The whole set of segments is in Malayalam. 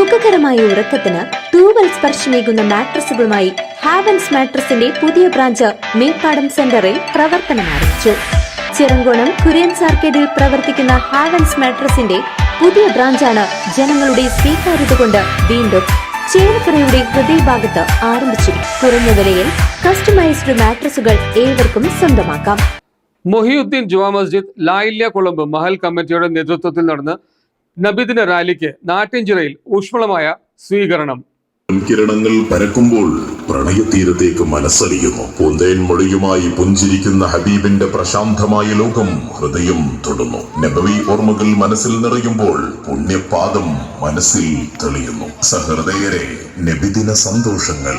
സുഖകരമായ ഉറക്കത്തിന് തൂവൽ സ്പർശമേകുന്ന മാട്രസുകളുമായി ഹാവൻസ് മാട്രസിന്റെ പുതിയ ബ്രാഞ്ച് മേപ്പാടം സെന്ററിൽ പ്രവർത്തനം ആരംഭിച്ചു. ചിറങ്കോണം കുര്യൻസ് ആർക്കേഡിൽ പ്രവർത്തിക്കുന്ന ഹാവൻസ് മാട്രസിന്റെ പുതിയ ബ്രാഞ്ചാണ് ജനങ്ങളുടെ സ്വീകാര്യത കൊണ്ട് വീണ്ടും ചേലക്കരയുടെ ഹൃദയഭാഗത്ത് ആരംഭിച്ചു കുറഞ്ഞ വിലയിൽ കസ്റ്റമൈസ്ഡ് മാട്രസുകൾ ഏവർക്കും സ്വന്തമാക്കാം. മൊഹിയുദ്ദീൻ ജുമാ മസ്ജിദ് ലായില്യ കുളമ്പ് മഹൽ കമ്മിറ്റിയുടെ നേതൃത്വത്തിൽ നടന്ന നബിദിന റാലിക്ക് നാട്ടിൻചിറയിൽ ഊഷ്മളമായ സ്വീകരണം. കിരണങ്ങൾ പരക്കുമ്പോൾ പ്രണയതീരത്തേക്ക് മനസ്സറിയുന്നു. പൂന്തേൻ മൊഴിയുമായി പുഞ്ചിരിക്കുന്ന ഹബീബിന്റെ പ്രശാന്തമായ ലോകം ഹൃദയം തൊടുന്നു. നബവി ഓർമ്മകൾ മനസ്സിൽ നിറയുമ്പോൾ പുണ്യപാദം മനസ്സിൽ തെളിയുന്നു. സഹൃദയരെ നബിദിന സന്തോഷങ്ങൾ.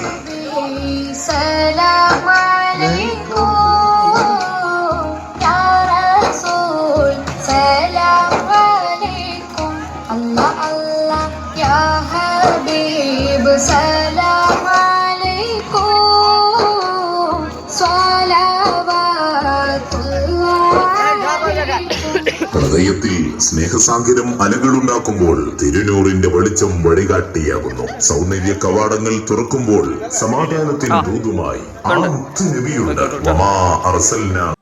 ഹൃദയത്തിൽ സ്നേഹസാഗരം അലകളുണ്ടാക്കുമ്പോൾ തിരുനൂറിന്റെ വെളിച്ചം വഴികാട്ടിയാകുന്നു. സൗന്ദര്യ കവാടങ്ങൾ തുറക്കുമ്പോൾ സമാധാനത്തിന് ദൂതുമായി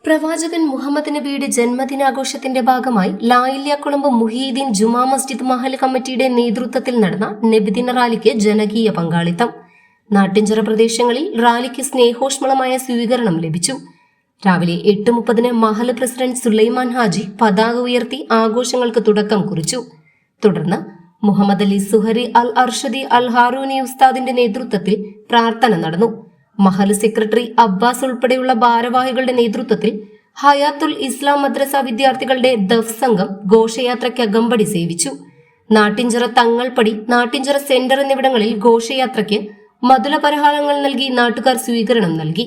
പ്രവാചകൻ മുഹമ്മദ് നബിയുടെ ജന്മദിനാഘോഷത്തിന്റെ ഭാഗമായി ലായില്യാക്കുളമ്പ് മുഹീദ്ദീൻ ജുമാ മസ്ജിദ് മഹൽ കമ്മിറ്റിയുടെ നേതൃത്വത്തിൽ നടന്ന നബിദിന റാലിക്ക് ജനകീയ പങ്കാളിത്തം. നാട്ടിൻചിറ പ്രദേശങ്ങളിൽ റാലിക്ക് സ്നേഹോഷ്മളമായ സ്വീകരണം ലഭിച്ചു. രാവിലെ എട്ട് മുപ്പതിന് മഹല പ്രസിഡന്റ് സുലൈമാൻ ഹാജി പതാക ഉയർത്തി ആഘോഷങ്ങൾക്ക് തുടക്കം കുറിച്ചു. തുടർന്ന് മുഹമ്മദ് അലി സുഹരി അൽ അർഷദി അൽ ഹാറൂനി ഉസ്താദിന്റെ നേതൃത്വത്തിൽ പ്രാർത്ഥന നടന്നു. മഹൽ സെക്രട്ടറി അബ്ബാസ് ഉൾപ്പെടെയുള്ള ഭാരവാഹികളുടെ നേതൃത്വത്തിൽ ഹയാത്തുൽ ഇസ്ലാം മദ്രസ വിദ്യാർത്ഥികളുടെ ദഫ് സംഘം ഘോഷയാത്രയ്ക്ക് അകമ്പടി സേവിച്ചു. നാട്ടിൻചിറ തങ്ങൾപടി നാട്ടിൻചിറ സെന്റർ എന്നിവിടങ്ങളിൽ ഘോഷയാത്രയ്ക്ക് മധുര പരിഹാരങ്ങൾ നൽകി നാട്ടുകാർ സ്വീകരണം നൽകി.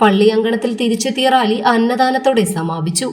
പള്ളി അങ്കണത്തിൽ തിരിച്ചെത്തിയ റാലി അന്നദാനത്തോടെ സമാപിച്ചു